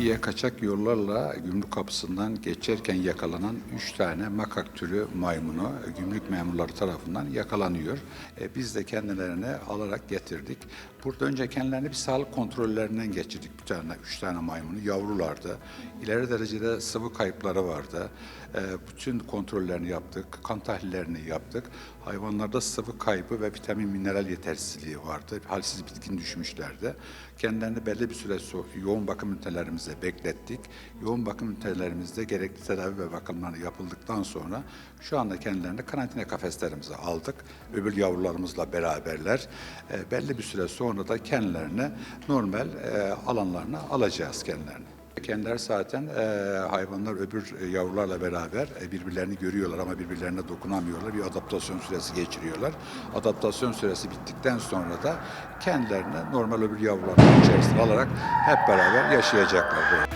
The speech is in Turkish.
Türkiye kaçak yollarla gümrük kapısından geçerken yakalanan 3 tane makak türü maymunu gümrük memurları tarafından yakalanıyor. E, Biz de kendilerini alarak getirdik. Burada önce kendilerini bir sağlık kontrollerinden geçirdik. Bir tane, üç tane maymunu yavrulardı. İleri derecede sıvı kayıpları vardı. E, Bütün kontrollerini yaptık, kan tahlillerini yaptık. Hayvanlarda sıvı kaybı ve vitamin mineral yetersizliği vardı. Halsiz bitkin düşmüşlerdi. Kendilerini belli bir süre yoğun bakım ünitelerimizde beklettik. Yoğun bakım ünitelerimizde gerekli tedavi ve bakımları yapıldıktan sonra şu anda kendilerini karantina kafeslerimize aldık. Öbür yavrularımızla beraberler. E, belli bir süre sonra da kendilerini normal e, alanlarına alacağız kendilerini. Kendileri zaten e, hayvanlar öbür e, yavrularla beraber e, birbirlerini görüyorlar ama birbirlerine dokunamıyorlar. Bir adaptasyon süresi geçiriyorlar. Adaptasyon süresi bittikten sonra da kendilerini normal öbür yavruların içerisine alarak hep beraber yaşayacaklar. böyle.